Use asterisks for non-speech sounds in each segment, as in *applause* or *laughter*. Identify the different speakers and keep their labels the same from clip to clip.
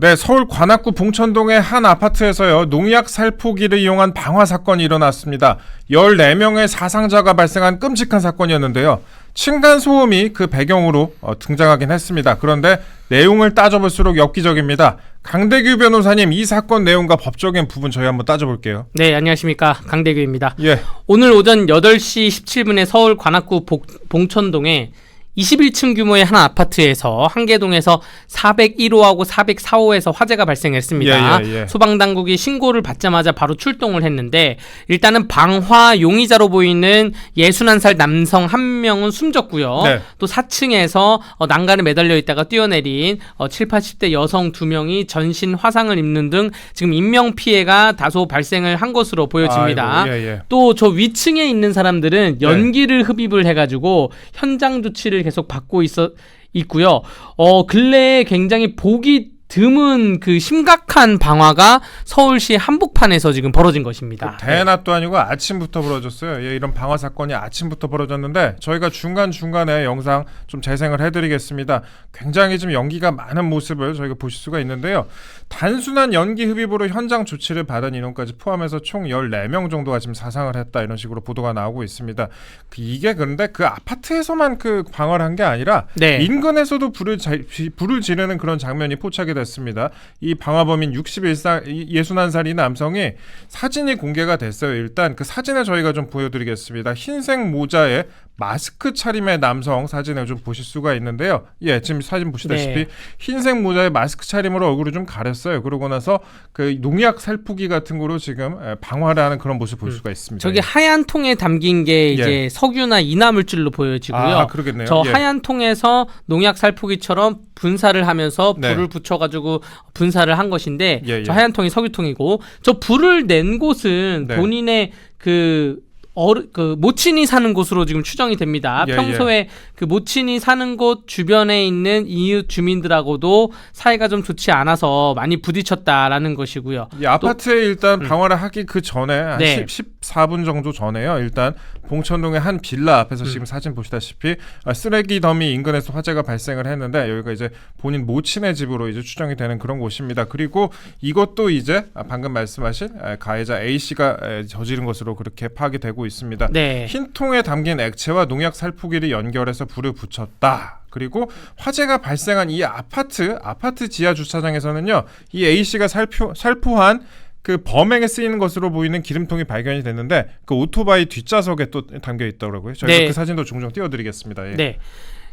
Speaker 1: 네, 서울 관악구 봉천동의 한 아파트에서요, 농약 살포기를 이용한 방화 사건이 일어났습니다. 14명의 사상자가 발생한 끔찍한 사건이었는데요. 층간소음이 그 배경으로 어, 등장하긴 했습니다. 그런데 내용을 따져볼수록 엽기적입니다. 강대규 변호사님, 이 사건 내용과 법적인 부분 저희 한번 따져볼게요.
Speaker 2: 네, 안녕하십니까. 강대규입니다.
Speaker 1: 예,
Speaker 2: 오늘 오전 8시 17분에 서울 관악구 복- 봉천동에 21층 규모의 한 아파트에서 한계동에서 401호하고 404호에서 화재가 발생했습니다.
Speaker 1: 예, 예, 예.
Speaker 2: 소방 당국이 신고를 받자마자 바로 출동을 했는데 일단은 방화 용의자로 보이는 61살 남성 한 명은 숨졌고요.
Speaker 1: 네.
Speaker 2: 또 4층에서 어, 난간에 매달려 있다가 뛰어내린 어, 7, 80대 여성 두 명이 전신 화상을 입는 등 지금 인명 피해가 다소 발생을 한 것으로 보여집니다.
Speaker 1: 예, 예.
Speaker 2: 또저 위층에 있는 사람들은 연기를 흡입을 해가지고 현장 조치를 계속 받고 있어 있고요. 어 근래에 굉장히 보기 드문 그 심각한 방화가 서울시 한복판에서 지금 벌어진 것입니다.
Speaker 1: 대낮도 아니고 아침부터 벌어졌어요. 예, 이런 방화 사건이 아침부터 벌어졌는데 저희가 중간 중간에 영상 좀 재생을 해드리겠습니다. 굉장히 좀 연기가 많은 모습을 저희가 보실 수가 있는데요. 단순한 연기 흡입으로 현장 조치를 받은 인원까지 포함해서 총 14명 정도가 지금 사상을 했다 이런 식으로 보도가 나오고 있습니다. 그 이게 그런데 그 아파트에서만 그 방화를 한 게 아니라
Speaker 2: 네.
Speaker 1: 인근에서도 불을 자, 지- 불을 지르는 그런 장면이 포착이 됐습니다. 이 방화범인 61살 61살이 남성이 사진이 공개가 됐어요. 일단 그 사진을 저희가 좀 보여드리겠습니다. 흰색 모자에 마스크 차림의 남성 사진을 좀 보실 수가 있는데요. 예, 지금 사진 보시다시피
Speaker 2: 네.
Speaker 1: 흰색 모자에 마스크 차림으로 얼굴을 좀 가렸어요. 그러고 나서 그 농약 살포기 같은 거로 지금 에, 방화를 하는 그런 모습 볼 수가 있습니다.
Speaker 2: 음. 저기 하얀 통에 담긴 게 이제
Speaker 1: 예.
Speaker 2: 석유나 이나물질로 보여지고요.
Speaker 1: 아, 그러겠네요.
Speaker 2: 저
Speaker 1: 예.
Speaker 2: 하얀 통에서 농약 살포기처럼 분사를 하면서
Speaker 1: 네.
Speaker 2: 불을 붙여가지고 분사를 한 것인데
Speaker 1: 예, 예.
Speaker 2: 저 하얀 통이 석유통이고 저 불을 낸 곳은
Speaker 1: 네.
Speaker 2: 본인의 그 어르, 그 모친이 사는 곳으로 지금 추정이 됩니다.
Speaker 1: 예,
Speaker 2: 평소에 그 모친이 사는 곳 주변에 있는 이웃 주민들하고도 사이가 좀 좋지 않아서 많이 부딪혔다라는 것이고요.
Speaker 1: 이 아파트에 일단 방화를 하기 그 전에 한
Speaker 2: 음. 네.
Speaker 1: 10, 14분 정도 전에요. 일단 봉천동의 한 빌라 앞에서
Speaker 2: 음.
Speaker 1: 지금 사진 보시다시피 아, 쓰레기 더미 인근에서 화재가 발생을 했는데 여기가 이제 본인 모친의 집으로 이제 추정이 되는 그런 곳입니다. 그리고 이것도 이제 아, 방금 말씀하신 아, 가해자 A 씨가 에, 저지른 것으로 그렇게 파악이 되고 있습니다.
Speaker 2: 네.
Speaker 1: 흰 통에 담긴 액체와 농약 살포기를 연결해서 불을 붙였다. 그리고 화재가 발생한 이 아파트 아파트 지하 주차장에서는요 이 A 씨가 살포 살포한 그 범행에 쓰이는 것으로 보이는 기름통이 발견이 됐는데 그 오토바이 뒷좌석에 또 담겨 있더라고요. 저희가
Speaker 2: 네.
Speaker 1: 그 사진도 종종 띄워드리겠습니다. 예.
Speaker 2: 네.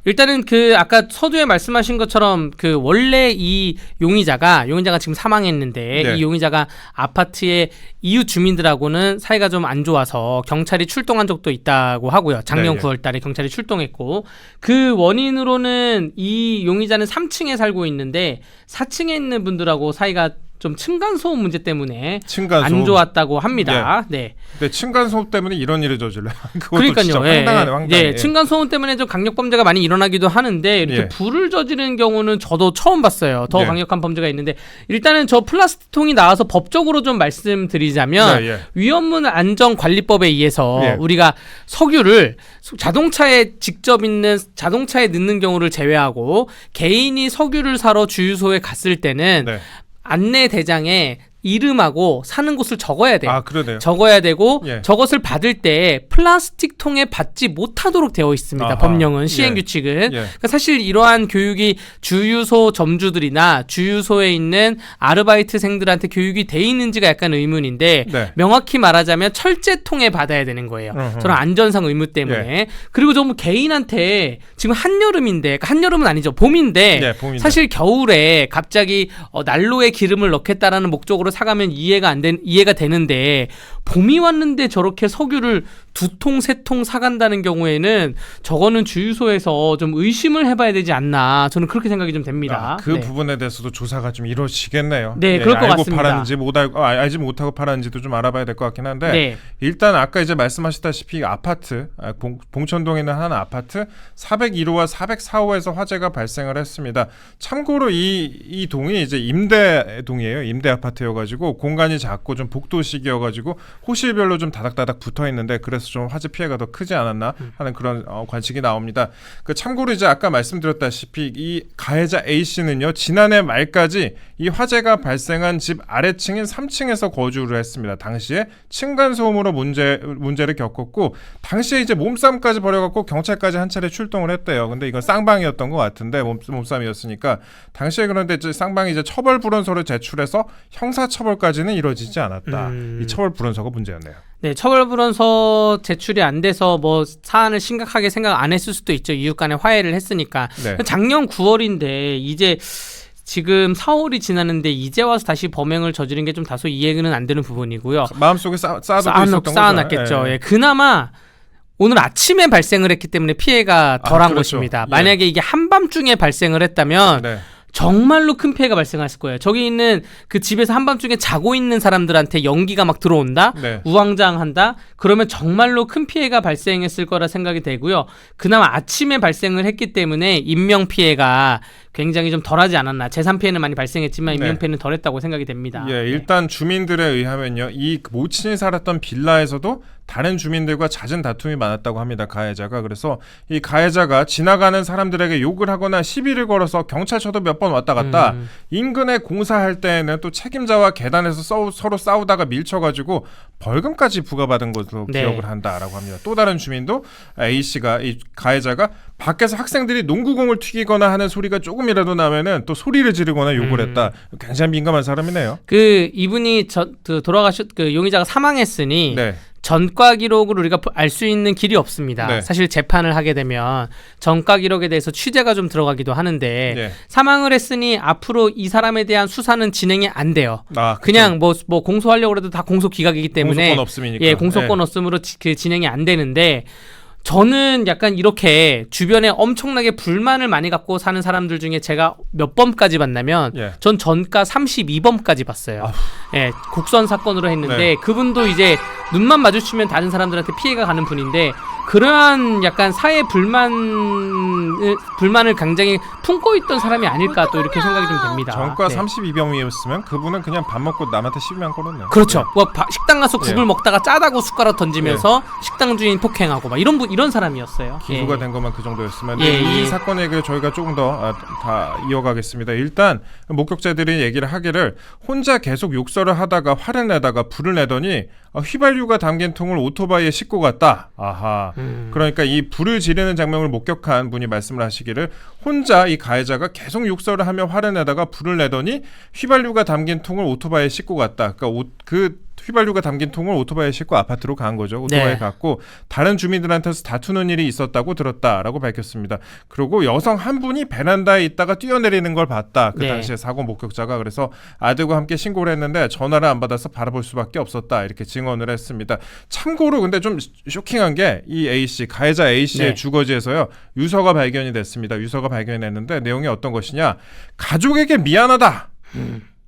Speaker 2: 일단은 그 아까 서두에 말씀하신 것처럼 그 원래 이 용의자가 용의자가 지금 사망했는데
Speaker 1: 네.
Speaker 2: 이 용의자가 아파트의 이웃 주민들하고는 사이가 좀 안 좋아서 경찰이 출동한 적도 있다고 하고요. 작년
Speaker 1: 네, 예.
Speaker 2: 9월 달에 경찰이 출동했고 그 원인으로는 이 용의자는 3층에 살고 있는데 4층에 있는 분들하고 사이가 좀 층간 소음 문제 때문에
Speaker 1: 층간
Speaker 2: 안
Speaker 1: 소음.
Speaker 2: 좋았다고 합니다. 네.
Speaker 1: 근데 층간 소음 때문에 이런 일을 저질러. *laughs* 그것도 진짜
Speaker 2: 그러니까요. 예,
Speaker 1: 황당하네,
Speaker 2: 예.
Speaker 1: 황당해.
Speaker 2: 예, 층간 소음 때문에 좀 강력 범죄가 많이 일어나기도 하는데 이렇게
Speaker 1: 예.
Speaker 2: 불을 저지르는 경우는 저도 처음 봤어요. 더
Speaker 1: 예.
Speaker 2: 강력한 범죄가 있는데 일단은 저 플라스틱 통이 나와서 법적으로 좀 말씀드리자면
Speaker 1: 네, 예.
Speaker 2: 위험문 안전 관리법에 의해서
Speaker 1: 예.
Speaker 2: 우리가 석유를 자동차에 직접 있는 자동차에 넣는 경우를 제외하고 개인이 석유를 사러 주유소에 갔을 때는
Speaker 1: 네.
Speaker 2: 안내 대장에 이름하고 사는 곳을 적어야 돼요.
Speaker 1: 아 그러네요.
Speaker 2: 적어야 되고
Speaker 1: 예.
Speaker 2: 저것을 받을 때 플라스틱 통에 받지 못하도록 되어 있습니다.
Speaker 1: 아하.
Speaker 2: 법령은 시행
Speaker 1: 예.
Speaker 2: 규칙은
Speaker 1: 예.
Speaker 2: 그러니까 사실 이러한 교육이 주유소 점주들이나 주유소에 있는 아르바이트생들한테 교육이 돼 있는지가 약간 의문인데
Speaker 1: 네.
Speaker 2: 명확히 말하자면 철제 통에 받아야 되는 거예요.
Speaker 1: 어허.
Speaker 2: 저런 안전상 의무 때문에 그리고 정말 개인한테 지금 한여름인데 그러니까 한여름은 아니죠 봄인데
Speaker 1: 네, 봄인데.
Speaker 2: 사실 겨울에 갑자기 어, 난로에 기름을 넣겠다라는 목적으로 사가면 이해가 안 된 이해가 되는데 봄이 왔는데 저렇게 석유를 두 통 세 통 사간다는 경우에는 저거는 주유소에서 좀 의심을 해봐야 되지 않나 저는 그렇게 생각이 좀 됩니다.
Speaker 1: 아, 그
Speaker 2: 네.
Speaker 1: 부분에 대해서도 조사가 좀 이루어지겠네요.
Speaker 2: 네, 그럴 것
Speaker 1: 알고
Speaker 2: 같습니다.
Speaker 1: 팔았는지 못 알고 아, 알지 못하고 팔았는지도 좀 알아봐야 될 것 같긴 한데
Speaker 2: 네.
Speaker 1: 일단 아까 이제 말씀하셨다시피 아파트 아, 봉, 봉천동에 있는 한 아파트 401호와 404호에서 화재가 발생을 했습니다. 참고로 이, 이 동이 이제 임대 동이에요. 임대 아파트여가지고 공간이 작고 좀 복도식이어가지고 호실별로 좀 다닥다닥 붙어 있는데 그래서 좀 화재 피해가 더 크지 않았나 하는 그런 어, 관측이 나옵니다. 그 참고로 이제 아까 말씀드렸다시피 이 가해자 A 씨는요 지난해 말까지 이 화재가 발생한 집 아래층인 3층에서 거주를 했습니다. 당시에 층간 소음으로 문제 문제를 겪었고 당시에 이제 몸싸움까지 벌여갖고 경찰까지 한 차례 출동을 했대요. 근데 이건 쌍방이었던 것 같은데 몸, 몸싸움이었으니까 당시에 그런데 이제 쌍방이 이제 처벌 불원서를 제출해서 형사 처벌까지는 이루어지지 않았다.
Speaker 2: 음.
Speaker 1: 이 처벌 불원서 가 문제였네요.
Speaker 2: 네, 처벌불원서 제출이 안 돼서 뭐 사안을 심각하게 생각 안 했을 수도 있죠. 이웃 간에 화해를 했으니까.
Speaker 1: 네.
Speaker 2: 작년 9월인데 이제 지금 4월이 지났는데 이제 와서 다시 범행을 저지른 게 좀 다소 이해는 안 되는 부분이고요.
Speaker 1: 마음속에 쌓,
Speaker 2: 쌓아놓. 쌓아놨겠죠.
Speaker 1: 예.
Speaker 2: 예. 그나마 오늘 아침에 발생을 했기 때문에 피해가 덜한
Speaker 1: 아, 그렇죠.
Speaker 2: 것입니다.
Speaker 1: 예.
Speaker 2: 만약에 이게 한밤중에 발생을 했다면
Speaker 1: 네.
Speaker 2: 정말로 큰 피해가 발생했을 거예요. 저기 있는 그 집에서 한밤중에 자고 있는 사람들한테 연기가 막 들어온다?
Speaker 1: 네.
Speaker 2: 우왕좌왕한다? 그러면 정말로 큰 피해가 발생했을 거라 생각이 되고요. 그나마 아침에 발생을 했기 때문에 인명 피해가 굉장히 좀 덜하지 않았나. 재산 피해는 많이 발생했지만 인명
Speaker 1: 네.
Speaker 2: 피해는 덜했다고 생각이 됩니다.
Speaker 1: 예, 일단 주민들에 의하면요, 이 모친이 살았던 빌라에서도 다른 주민들과 잦은 다툼이 많았다고 합니다. 가해자가 그래서 이 가해자가 지나가는 사람들에게 욕을 하거나 시비를 걸어서 경찰서도 몇 번 왔다 갔다.
Speaker 2: 음.
Speaker 1: 인근에 공사할 때에는 또 책임자와 계단에서 싸우, 서로 싸우다가 밀쳐가지고 벌금까지 부과받은 것으로
Speaker 2: 네.
Speaker 1: 기억을 한다라고 합니다. 또 다른 주민도 A 씨가 이 가해자가 밖에서 학생들이 농구공을 튀기거나 하는 소리가 조금이라도 나면은 또 소리를 지르거나 욕을
Speaker 2: 음.
Speaker 1: 했다. 굉장히 민감한 사람이네요.
Speaker 2: 그 이분이 저, 그 돌아가셨 그 용의자가 사망했으니
Speaker 1: 네.
Speaker 2: 전과 기록을 우리가 알 수 있는 길이 없습니다.
Speaker 1: 네.
Speaker 2: 사실 재판을 하게 되면 전과 기록에 대해서 취재가 좀 들어가기도 하는데
Speaker 1: 네.
Speaker 2: 사망을 했으니 앞으로 이 사람에 대한 수사는 진행이 안 돼요.
Speaker 1: 아,
Speaker 2: 그냥 뭐뭐 공소하려고 해도 다 공소 기각이기 때문에
Speaker 1: 공소권 없으니까.
Speaker 2: 예 공소권 없음으로 지- 그 진행이 안 되는데 저는 약간 이렇게 주변에 엄청나게 불만을 많이 갖고 사는 사람들 중에 제가 몇 범까지 봤냐면
Speaker 1: 예.
Speaker 2: 전 전가 32범까지 봤어요. 예, 국선 사건으로 했는데
Speaker 1: 네.
Speaker 2: 그분도 이제 눈만 마주치면 다른 사람들한테 피해가 가는 분인데 그러한 약간 사회 불만을 불만을 굉장히 품고 있던 사람이 아닐까 또 이렇게 생각이 좀 됩니다.
Speaker 1: 전과
Speaker 2: 네.
Speaker 1: 32병이었으면 그분은 그냥 밥 먹고 남한테 시비만 걸었네요.
Speaker 2: 그렇죠. 뭐 바- 식당 가서 국을
Speaker 1: 예.
Speaker 2: 먹다가 짜다고 숟가락 던지면서 식당 주인 폭행하고 막 이런 분 이런 사람이었어요.
Speaker 1: 기부가
Speaker 2: 예.
Speaker 1: 된 것만 그 정도였으면
Speaker 2: 예,
Speaker 1: 이
Speaker 2: 예.
Speaker 1: 사건 얘기를 저희가 조금 더 다 이어가겠습니다. 일단 목격자들이 얘기를 하기를 혼자 계속 욕설을 하다가 화를 내다가 불을 내더니 어, 휘발유가 담긴 통을 오토바이에 싣고 갔다. 아하.
Speaker 2: 음.
Speaker 1: 그러니까 이 불을 지르는 장면을 목격한 분이 말씀을 하시기를 혼자 이 가해자가 계속 욕설을 하며 화를 내다가 불을 내더니 휘발유가 담긴 통을 오토바이에 싣고 갔다. 그러니까 오, 그 휘발유가 담긴 통을 오토바이에 싣고 아파트로 간 거죠. 오토바이에
Speaker 2: 네.
Speaker 1: 갔고 다른 주민들한테서 다투는 일이 있었다고 들었다라고 밝혔습니다. 그리고 여성 한 분이 베란다에 있다가 뛰어내리는 걸 봤다. 그
Speaker 2: 네.
Speaker 1: 당시에 사고 목격자가 그래서 아들과 함께 신고를 했는데 전화를 안 받아서 바라볼 수밖에 없었다. 이렇게 증언을 했습니다. 참고로 근데 좀 쇼킹한 게 이 A 씨 가해자 A 씨의
Speaker 2: 네.
Speaker 1: 주거지에서요 유서가 발견이 됐습니다. 유서가 발견됐는데 내용이 어떤 것이냐 가족에게 미안하다.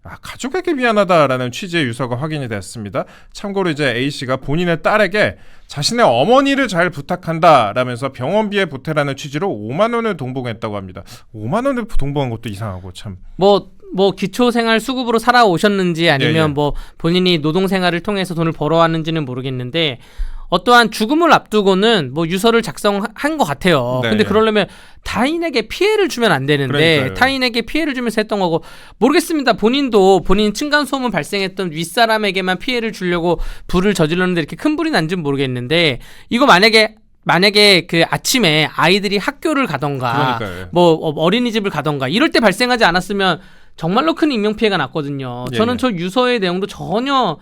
Speaker 1: 아, 가족에게 미안하다라는 취지의 유서가 확인이 됐습니다. 참고로 이제 A 씨가 본인의 딸에게 자신의 어머니를 잘 부탁한다라면서 병원비에 보태라는 취지로 5만 원을 동봉했다고 합니다. 5만 원을 동봉한 것도 이상하고 참.
Speaker 2: 뭐, 뭐, 기초 생활 수급으로 살아오셨는지 아니면
Speaker 1: 예, 예.
Speaker 2: 뭐, 본인이 노동 생활을 통해서 돈을 벌어왔는지는 모르겠는데, 어떠한 죽음을 앞두고는 뭐 유서를 작성한 것 같아요.
Speaker 1: 네,
Speaker 2: 근데
Speaker 1: 예.
Speaker 2: 그러려면 타인에게 피해를 주면 안 되는데
Speaker 1: 그러니까요.
Speaker 2: 타인에게 피해를 주면서 했던 거고 모르겠습니다. 본인도 본인 층간 소음을 발생했던 윗사람에게만 피해를 주려고 불을 저질렀는데 이렇게 큰 불이 난지는 모르겠는데 이거 만약에 만약에 그 아침에 아이들이 학교를 가던가
Speaker 1: 그러니까요. 예.
Speaker 2: 뭐 어, 어린이집을 가던가 이럴 때 발생하지 않았으면 정말로 큰 인명 피해가 났거든요.
Speaker 1: 예,
Speaker 2: 저는
Speaker 1: 예.
Speaker 2: 저 유서의 내용도 전혀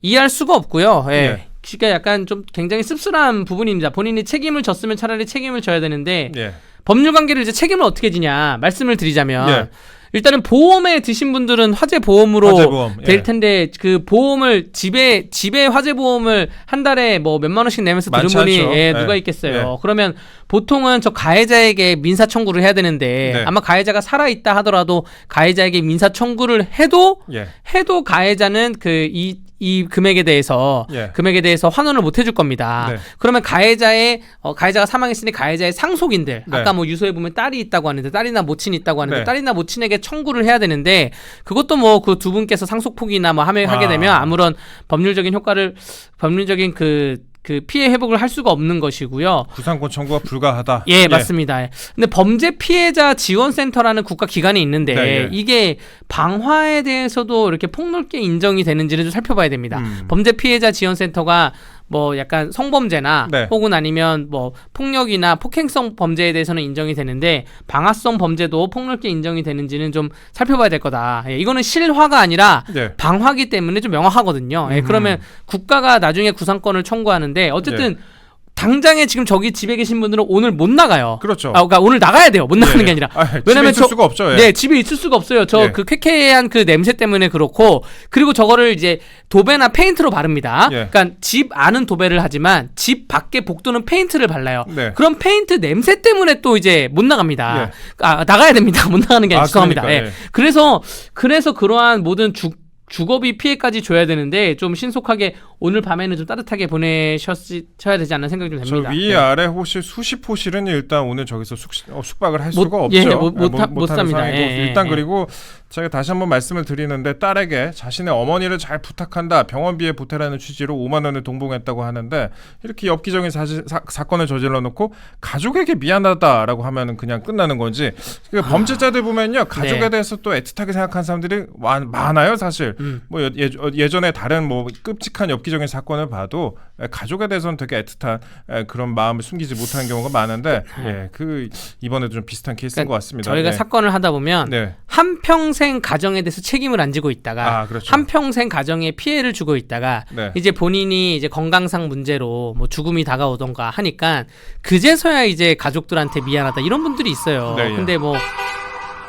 Speaker 2: 이해할 수가 없고요. 예.
Speaker 1: 예.
Speaker 2: 그러니까 약간 좀 굉장히 씁쓸한 부분입니다. 본인이 책임을 졌으면 차라리 책임을 져야 되는데
Speaker 1: 예.
Speaker 2: 법률 관계를 이제 책임을 어떻게 지냐 말씀을 드리자면
Speaker 1: 예.
Speaker 2: 일단은 보험에 드신 분들은 화재 보험으로
Speaker 1: 화재보험,
Speaker 2: 될
Speaker 1: 예.
Speaker 2: 텐데 그 보험을 집에 집에 화재 보험을 한 달에 뭐 몇만 원씩 내면서 들은 분이. 예,
Speaker 1: 예.
Speaker 2: 누가 있겠어요.
Speaker 1: 예.
Speaker 2: 그러면 보통은 저 가해자에게 민사 청구를 해야 되는데
Speaker 1: 네.
Speaker 2: 아마 가해자가 살아 있다 하더라도 가해자에게 민사 청구를 해도
Speaker 1: 예.
Speaker 2: 해도 가해자는 그이 이 금액에 대해서
Speaker 1: 예.
Speaker 2: 금액에 대해서 환원을 못 해줄 겁니다.
Speaker 1: 네.
Speaker 2: 그러면 가해자의 어, 가해자가 사망했으니 가해자의 상속인들
Speaker 1: 네.
Speaker 2: 아까 뭐 유서에 보면 딸이 있다고 하는데 딸이나 모친이 있다고 하는데
Speaker 1: 네.
Speaker 2: 딸이나 모친에게 청구를 해야 되는데 그것도 뭐 그 두 분께서 상속 포기나 뭐 하게 하게
Speaker 1: 아.
Speaker 2: 되면 아무런 법률적인 효과를 법률적인 그 그 피해 회복을 할 수가 없는 것이고요.
Speaker 1: 구상권 청구가 불가하다.
Speaker 2: 예, 맞습니다. 근데 범죄 피해자 지원센터라는 국가 기관이 있는데
Speaker 1: 네, 예.
Speaker 2: 이게 방화에 대해서도 이렇게 폭넓게 인정이 되는지를 좀 살펴봐야 됩니다.
Speaker 1: 음.
Speaker 2: 범죄 피해자 지원센터가 뭐 약간 성범죄나
Speaker 1: 네.
Speaker 2: 혹은 아니면 뭐 폭력이나 폭행성 범죄에 대해서는 인정이 되는데 방화성 범죄도 폭넓게 인정이 되는지는 좀 살펴봐야 될 거다. 예, 이거는 실화가 아니라
Speaker 1: 네.
Speaker 2: 방화기 때문에 좀 명확하거든요. 예,
Speaker 1: 음.
Speaker 2: 그러면 국가가 나중에 구상권을 청구하는데 어쨌든 당장에 지금 저기 집에 계신 분들은 오늘 못 나가요.
Speaker 1: 그렇죠.
Speaker 2: 아, 그러니까 오늘 나가야 돼요. 못 나가는
Speaker 1: 예,
Speaker 2: 게
Speaker 1: 예.
Speaker 2: 아니라.
Speaker 1: 아, 집에
Speaker 2: 왜냐면
Speaker 1: 있을
Speaker 2: 저-
Speaker 1: 수가 없죠. 예.
Speaker 2: 네, 집에 있을 수가 없어요. 저
Speaker 1: 예.
Speaker 2: 그 쾌쾌한 그 냄새 때문에 그렇고 그리고 저거를 이제 도배나 페인트로 바릅니다.
Speaker 1: 예.
Speaker 2: 그러니까 집 안은 도배를 하지만 집 밖에 복도는 페인트를 발라요.
Speaker 1: 네.
Speaker 2: 그럼 페인트 냄새 때문에 또 이제 못 나갑니다.
Speaker 1: 예.
Speaker 2: 아, 나가야 됩니다. *laughs* 못 나가는 게 아니라
Speaker 1: 아,
Speaker 2: 죄송합니다.
Speaker 1: 그러니까,
Speaker 2: 예.
Speaker 1: 예.
Speaker 2: 그래서 그래서 그러한 모든 주 주거비 피해까지 줘야 되는데 좀 신속하게 오늘 밤에는 좀 따뜻하게 보내셨어야 되지 않나 생각이
Speaker 1: 좀저
Speaker 2: 됩니다.
Speaker 1: 위
Speaker 2: 네.
Speaker 1: 아래 호실 수십 호실은 일단 오늘 저기서 숙, 어, 숙박을 할
Speaker 2: 못-
Speaker 1: 수가 없죠.
Speaker 2: 예, 못- 못
Speaker 1: 아, 하는
Speaker 2: 삽니다. 예, 예,
Speaker 1: 일단
Speaker 2: 예.
Speaker 1: 그리고 제가 다시 한번 말씀을 드리는데 딸에게 자신의 어머니를 잘 부탁한다 병원비에 보태라는 취지로 5만 원을 동봉했다고 하는데 이렇게 엽기적인 사실, 사, 사건을 저질러 놓고 가족에게 미안하다라고 하면은 그냥 끝나는 건지 그 범죄자들 보면요 가족에
Speaker 2: 네.
Speaker 1: 대해서 또 애틋하게 생각하는 사람들이 많, 많아요 사실
Speaker 2: 음.
Speaker 1: 뭐 예, 예, 예전에 다른 뭐 끔찍한 엽기 적인 사건을 봐도 에, 가족에 대해서는 되게 애틋한 에, 그런 마음을 숨기지 못하는 경우가 많은데 예, 그 이번에도 좀 비슷한 케이스인
Speaker 2: 그러니까
Speaker 1: 것 같습니다.
Speaker 2: 저희가
Speaker 1: 네.
Speaker 2: 사건을 하다 보면
Speaker 1: 네.
Speaker 2: 한 평생 가정에 대해서 책임을 안 지고 있다가
Speaker 1: 아, 그렇죠.
Speaker 2: 한 평생 가정에 피해를 주고 있다가
Speaker 1: 네.
Speaker 2: 이제 본인이 이제 건강상 문제로 뭐 죽음이 다가오던가 하니까 그제서야 이제 가족들한테 미안하다 이런 분들이 있어요.
Speaker 1: 네, 예.
Speaker 2: 근데 뭐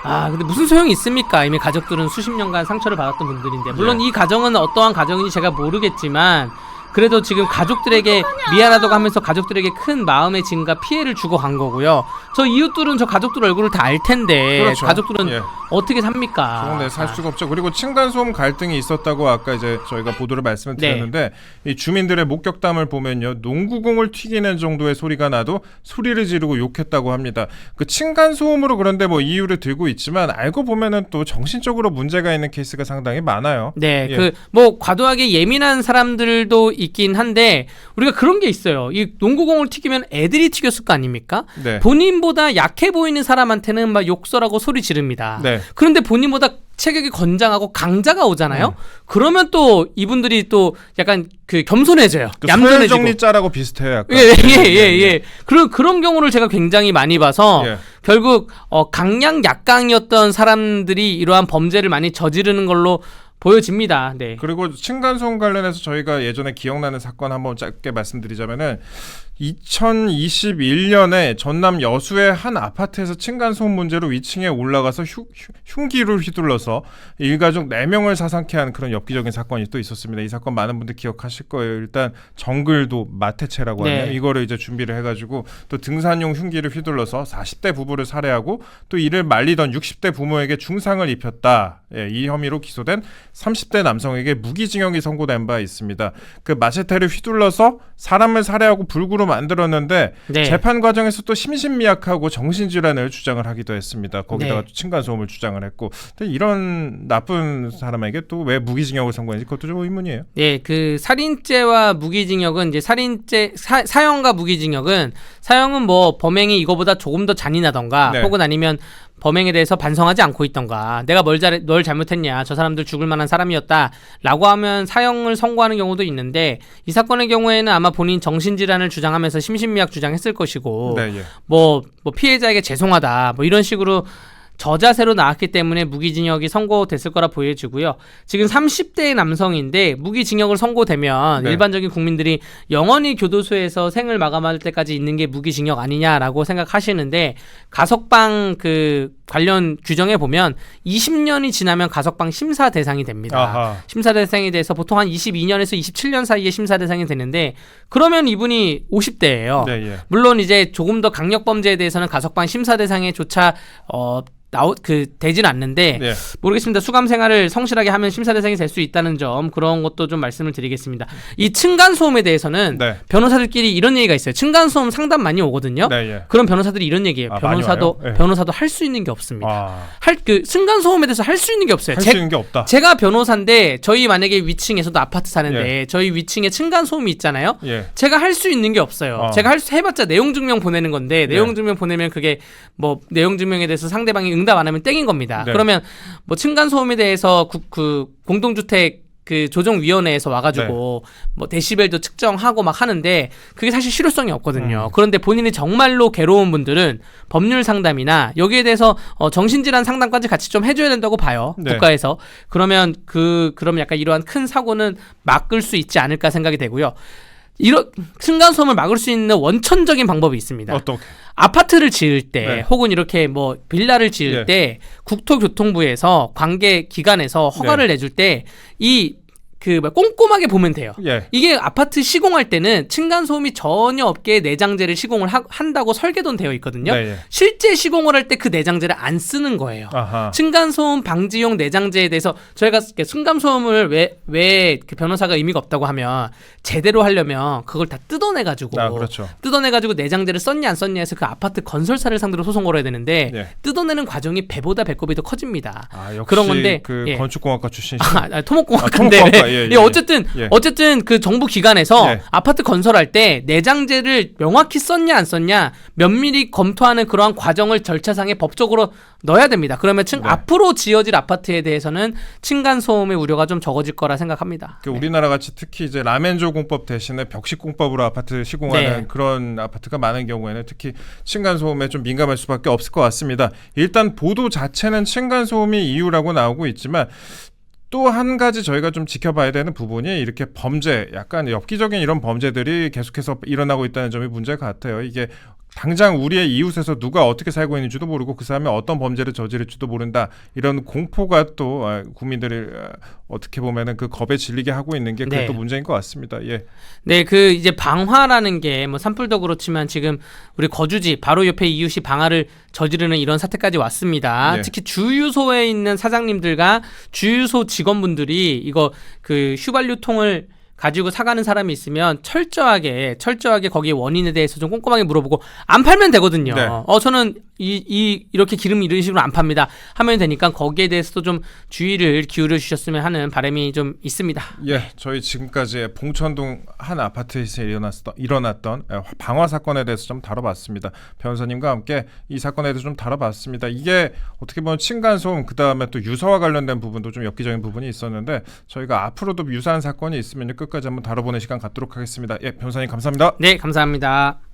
Speaker 2: 아, 근데 무슨 소용이 있습니까? 이미 가족들은 수십 년간 상처를 받았던 분들인데. 물론
Speaker 1: 예.
Speaker 2: 이 가정은 어떠한 가정인지 제가 모르겠지만 그래도 지금 가족들에게 미안하다고 하면서 가족들에게 큰 마음의 짐과 피해를 주고 간 거고요. 저 이웃들은 저 가족들 얼굴을 다 알 텐데
Speaker 1: 그렇죠.
Speaker 2: 가족들은
Speaker 1: 예.
Speaker 2: 어떻게 삽니까?
Speaker 1: 그런데 살 수가 없죠. 그리고 층간 소음 갈등이 있었다고 아까 이제 저희가 보도를 말씀을
Speaker 2: 네.
Speaker 1: 드렸는데 이 주민들의 목격담을 보면요 농구공을 튀기는 정도의 소리가 나도 소리를 지르고 욕했다고 합니다. 그 층간 소음으로 그런데 뭐 이유를 들고 있지만 알고 보면은 또 정신적으로 문제가 있는 케이스가 상당히 많아요.
Speaker 2: 네,
Speaker 1: 예.
Speaker 2: 그뭐 과도하게 예민한 사람들도 있긴 한데 우리가 그런 게 있어요. 이 농구공을 튀기면 애들이 튀겼을 거 아닙니까?
Speaker 1: 네.
Speaker 2: 본인보다 약해 보이는 사람한테는 막 욕설하고 소리 지릅니다.
Speaker 1: 네.
Speaker 2: 그런데 본인보다 체격이 건장하고 강자가 오잖아요. 그러면 또 이분들이 또 약간 그 겸손해져요.
Speaker 1: 그
Speaker 2: 얌전해지고.
Speaker 1: 서열정리자라고 비슷해요. 약간.
Speaker 2: 예예 예 예, 예. 그런 그런 경우를 제가 굉장히 많이 봐서
Speaker 1: 예.
Speaker 2: 결국 어, 강약 약강이었던 사람들이 이러한 범죄를 많이 저지르는 걸로 보여집니다. 네.
Speaker 1: 그리고 층간소음 관련해서 저희가 예전에 기억나는 사건 한번 짧게 말씀드리자면은 2021년에 전남 여수의 한 아파트에서 층간소음 문제로 위층에 올라가서 휴, 휴, 흉기를 휘둘러서 일가족 4명을 사상케 한 그런 엽기적인 사건이 또 있었습니다. 이 사건 많은 분들 기억하실 거예요. 일단 정글도 마태채라고
Speaker 2: 네.
Speaker 1: 하네요. 이거를 이제 준비를 해가지고 또 등산용 흉기를 휘둘러서 40대 부부를 살해하고 또 이를 말리던 60대 부모에게 중상을 입혔다. 예, 이 혐의로 기소된 30대 남성에게 무기징역이 선고된 바 있습니다. 그 마체테를 휘둘러서 사람을 살해하고 불구로 만들었는데
Speaker 2: 네.
Speaker 1: 재판 과정에서 또 심신미약하고 정신질환을 주장을 하기도 했습니다. 거기다가
Speaker 2: 네.
Speaker 1: 또 층간소음을 주장을 했고 근데 이런 나쁜 사람에게 또 왜 무기징역을 선고했는지 그것도 좀 의문이에요.
Speaker 2: 예, 그 살인죄와 무기징역은 이제 살인죄 사, 사형과 무기징역은 사형은 뭐 범행이 이거보다 조금 더 잔인하던가
Speaker 1: 네.
Speaker 2: 혹은 아니면 범행에 대해서 반성하지 않고 있던가. 내가 뭘 잘해 널 잘못했냐. 저 사람들 죽을 만한 사람이었다 라고 하면 사형을 선고하는 경우도 있는데 이 사건의 경우에는 아마 본인 정신질환을 주장하면서 심신미약 주장했을 것이고
Speaker 1: 네, 예.
Speaker 2: 뭐, 뭐 피해자에게 죄송하다. 뭐 이런 식으로 저자세로 나왔기 때문에 무기징역이 선고됐을 거라 보여지고요. 지금 30대의 남성인데 무기징역을 선고되면
Speaker 1: 네.
Speaker 2: 일반적인 국민들이 영원히 교도소에서 생을 마감할 때까지 있는 게 무기징역 아니냐라고 생각하시는데 가석방 그 관련 규정에 보면 20년이 지나면 가석방 심사 대상이 됩니다.
Speaker 1: 아하.
Speaker 2: 심사 대상에 대해서 보통 한 22년에서 27년 사이에 심사 대상이 되는데 그러면 이분이 50대예요.
Speaker 1: 네, 예.
Speaker 2: 물론 이제 조금 더 강력 범죄에 대해서는 가석방 심사 대상에조차 어 나오 그 되진 않는데
Speaker 1: 예.
Speaker 2: 모르겠습니다. 수감 생활을 성실하게 하면 심사 대상이 될 수 있다는 점 그런 것도 좀 말씀을 드리겠습니다. 이 층간 소음에 대해서는
Speaker 1: 네.
Speaker 2: 변호사들끼리 이런 얘기가 있어요. 층간 소음 상담 많이 오거든요.
Speaker 1: 네, 예.
Speaker 2: 그런 변호사들이 이런 얘기해요.
Speaker 1: 아,
Speaker 2: 변호사도?
Speaker 1: 예.
Speaker 2: 변호사도 할 수 있는 게 없습니다.
Speaker 1: 아,
Speaker 2: 할그 층간 소음에 대해서 할 수 있는 게 없어요.
Speaker 1: 할
Speaker 2: 제-
Speaker 1: 수 있는 게 없다.
Speaker 2: 제가 변호사인데 저희 만약에 위층에서도 아파트 사는데 저희 위층에 층간 소음이 있잖아요.
Speaker 1: 예.
Speaker 2: 제가 할 수 있는 게 없어요.
Speaker 1: 어.
Speaker 2: 제가 할 수 해봤자 내용 증명 보내는 건데
Speaker 1: 네.
Speaker 2: 내용 증명 보내면 그게 뭐 내용 증명에 대해서 상대방이 응답 안 하면 땡인 겁니다.
Speaker 1: 네.
Speaker 2: 그러면 뭐 층간 소음에 대해서 구- 그 공동주택 그 조정위원회에서 와가지고
Speaker 1: 네.
Speaker 2: 뭐 데시벨도 측정하고 막 하는데 그게 사실 실효성이 없거든요.
Speaker 1: 음.
Speaker 2: 그런데 본인이 정말로 괴로운 분들은 법률 상담이나 여기에 대해서 어, 정신질환 상담까지 같이 좀 해줘야 된다고 봐요.
Speaker 1: 네.
Speaker 2: 국가에서 그러면 그 그러면 약간 이러한 큰 사고는 막을 수 있지 않을까 생각이 되고요. 이런 층간소음을 막을 수 있는 원천적인 방법이 있습니다.
Speaker 1: 어떻게?
Speaker 2: 아파트를 지을 때
Speaker 1: 네.
Speaker 2: 혹은 이렇게 뭐 빌라를 지을
Speaker 1: 예.
Speaker 2: 때 국토교통부에서 관계 기관에서 허가를 내줄 때 이 그 꼼꼼하게 보면 돼요.
Speaker 1: 예.
Speaker 2: 이게 아파트 시공할 때는 층간 소음이 전혀 없게 내장재를 시공을 하- 한다고 설계도는 되어 있거든요.
Speaker 1: 네, 예.
Speaker 2: 실제 시공을 할 때 그 내장재를 안 쓰는 거예요.
Speaker 1: 아하.
Speaker 2: 층간 소음 방지용 내장재에 대해서 저희가 이렇게 층간 소음을 왜왜 그 변호사가 의미가 없다고 하면 제대로 하려면 그걸 다 뜯어내 가지고
Speaker 1: 아, 그렇죠.
Speaker 2: 뜯어내 가지고 내장재를 썼냐 안 썼냐 해서 그 아파트 건설사를 상대로 소송 걸어야 되는데
Speaker 1: 예.
Speaker 2: 뜯어내는 과정이 배보다 배꼽이 더 커집니다.
Speaker 1: 아, 역시
Speaker 2: 그런 건데,
Speaker 1: 그
Speaker 2: 예.
Speaker 1: 건축공학과 출신.
Speaker 2: 아, 아, 토목공학인데
Speaker 1: 아, 토목공학과, 예, 예,
Speaker 2: 예, 어쨌든
Speaker 1: 예.
Speaker 2: 어쨌든 그 정부 기관에서
Speaker 1: 예.
Speaker 2: 아파트 건설할 때 내장재를 명확히 썼냐 안 썼냐 면밀히 검토하는 그러한 과정을 절차상에 법적으로 넣어야 됩니다. 그러면 층
Speaker 1: 네.
Speaker 2: 앞으로 지어질 아파트에 대해서는 층간 소음의 우려가 좀 적어질 거라 생각합니다.
Speaker 1: 그 우리나라 같이 특히 이제 라멘조 공법 대신에 벽식 공법으로 아파트 시공하는
Speaker 2: 네.
Speaker 1: 그런 아파트가 많은 경우에는 특히 층간 소음에 좀 민감할 수밖에 없을 것 같습니다. 일단 보도 자체는 층간 소음이 이유라고 나오고 있지만 또 한 가지 저희가 좀 지켜봐야 되는 부분이 이렇게 범죄, 약간 엽기적인 이런 범죄들이 계속해서 일어나고 있다는 점이 문제 같아요. 이게 당장 우리의 이웃에서 누가 어떻게 살고 있는지도 모르고 그 사람이 어떤 범죄를 저지를지도 모른다. 이런 공포가 또 아, 국민들을 아, 어떻게 보면은 그 겁에 질리게 하고 있는 게 그게
Speaker 2: 네.
Speaker 1: 또 문제인 것 같습니다. 예.
Speaker 2: 네, 그 이제 방화라는 게 뭐 산불도 그렇지만 지금 우리 거주지 바로 옆에 이웃이 방화를 저지르는 이런 사태까지 왔습니다.
Speaker 1: 네.
Speaker 2: 특히 주유소에 있는 사장님들과 주유소 직원분들이 이거 그 휘발유통을 가지고 사가는 사람이 있으면 철저하게 철저하게 거기에 원인에 대해서 좀 꼼꼼하게 물어보고 안 팔면 되거든요.
Speaker 1: 네.
Speaker 2: 어 저는 이, 이 이렇게 기름 이런 식으로 안 팝니다. 하면 되니까 거기에 대해서도 좀 주의를 기울여 주셨으면 하는 바람이 좀 있습니다.
Speaker 1: 예, 저희 지금까지 봉천동 한 아파트에서 일어났던, 일어났던 에, 방화 사건에 대해서 좀 다뤄봤습니다. 변호사님과 함께 이 사건에 대해서 좀 다뤄봤습니다. 이게 어떻게 보면 층간 소음, 그 다음에 또 유서와 관련된 부분도 좀 엽기적인 부분이 있었는데 저희가 앞으로도 유사한 사건이 있으면 끝까지 한번 다뤄보는 시간 갖도록 하겠습니다. 예, 변호사님 감사합니다.
Speaker 2: 네, 감사합니다.